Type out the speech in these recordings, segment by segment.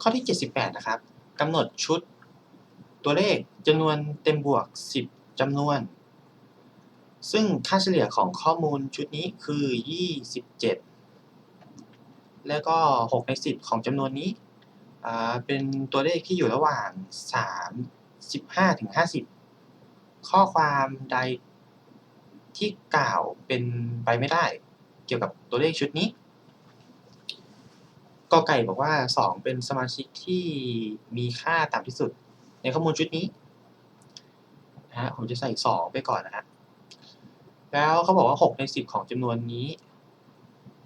ข้อที่ 78 นะครับกำหนดชุดตัวเลขจำนวนเต็มบวก 10จำนวน ซึ่งค่าเฉลี่ยของข้อมูลชุดนี้คือ 27 แล้วก็ 6 ใน 10 ของจำนวนนี้เป็นตัวเลขที่อยู่ระหว่าง 3 15ถึง50 ข้อความใดที่กล่าวเป็นไปไม่ได้ เกี่ยวกับตัวเลขชุดนี้ กอไก่บอกว่า 2 เป็นสมาชิกที่มีค่าต่ำที่สุด ในข้อมูลชุดนี้นะฮะผมจะใส่ 2 ไปก่อนนะฮะแล้วเขาบอกว่า 6 ใน 10 ของจำนวนนี้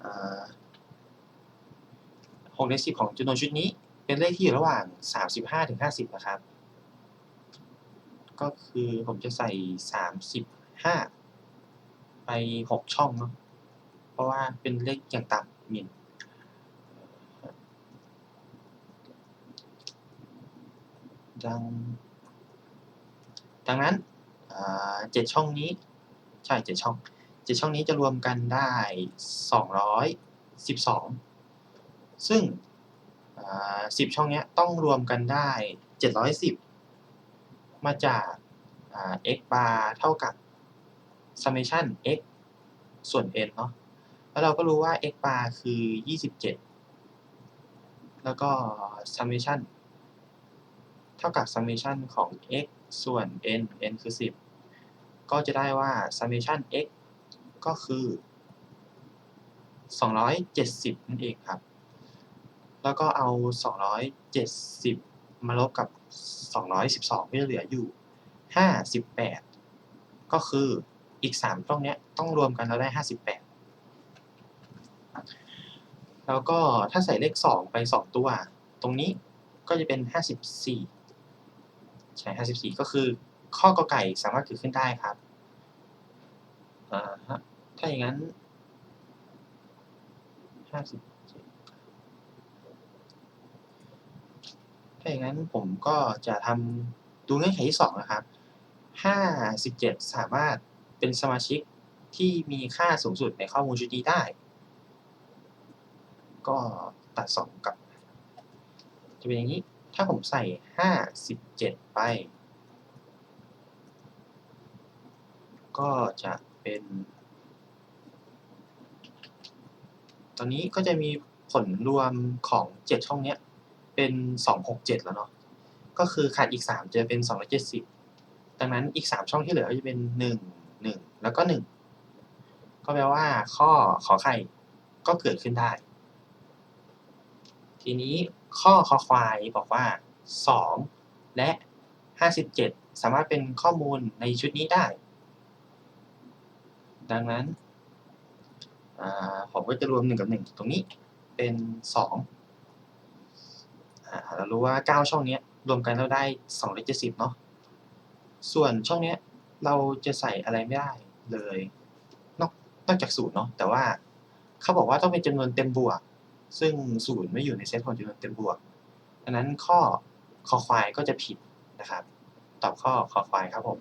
อ่า6ใน10ของจำนวนชุดนี้ เป็นเลขที่อยู่ระหว่าง35ถึง50นะครับ ก็คือผมจะใส่35ไป6ช่องเนาะเพราะว่าเป็นเลขอย่างต่ำมิน ดัง ดังนั้นเจ็ดช่องนี้ ใช่เจ็ดช่องเจ็ดช่องนี้จะรวมกันได้สองร้อยสิบสองซึ่งสิบช่องนี้ต้องรวมกันได้เจ็ดร้อยสิบมาจาก x bar เท่ากับ summation x ส่วน n เนาะ แล้วเราก็รู้ว่า x bar คือยี่สิบเจ็ดแล้วก็ summation เท่ากับ summation ของ x ส่วน n n คือ 10 ก็จะได้ว่า summation x ก็คือ 270 นั่นเองครับ แล้วก็เอา 270 มาลบกับ 212ก็จะเหลืออยู่ 58 ก็คืออีก3ช่องเนี้ยต้องรวมกันแล้วได้ 58 แล้วก็ถ้าใส่เลข 2 ไป 2 ตัว ตรงนี้ก็จะเป็น 54 ใช่54 ก็คือข้อกอไก่สามารถเกิดขึ้นได้ครับอ่าฮะถ้าอย่างนั้น57ถ้าอย่างนั้นผมก็จะทำดูเงื่อนไขที่ 2 นะครับ 57 สามารถเป็นสมาชิกที่มีค่าสูงสุดในข้อมูลชุดนี้ได้ ก็ตัด 2 กับ จะเป็นอย่างนี้ ถ้าผมใส่ 57 ไป ก็จะเป็น ตอนนี้ก็จะมีผลรวมของ 7 ช่องเนี้ย เป็น 267 แล้วเนาะ ก็คือขาดอีก 3 จะเป็น 270 ดังนั้นอีก 3 ช่องที่เหลือก็จะเป็น 1 1 แล้วก็ 1 ก็แปลว่าข้อขอไข่ก็เกิดขึ้นได้ ทีนี้ ข้อคอควายบอกว่า 2 และ 57 สามารถเป็นข้อมูลในชุดนี้ได้ ดังนั้นผมก็จะรวม 1 กับ 1 ตรงนี้เป็น 2 เรารู้ว่า 9 ช่องนี้รวมกันแล้วได้ 270 เนาะส่วนช่องนี้เราจะใส่อะไรไม่ได้เลย นอกนอกจากศูนย์เนาะแต่ว่าเขาบอกว่าต้องเป็นจำนวนเต็มบวก ซึ่งศูนย์ไม่อยู่ในเซตของจำนวนเต็มบวกดังนั้นข้อคอควายก็จะผิดนะครับ ตอบข้อคอควายครับผม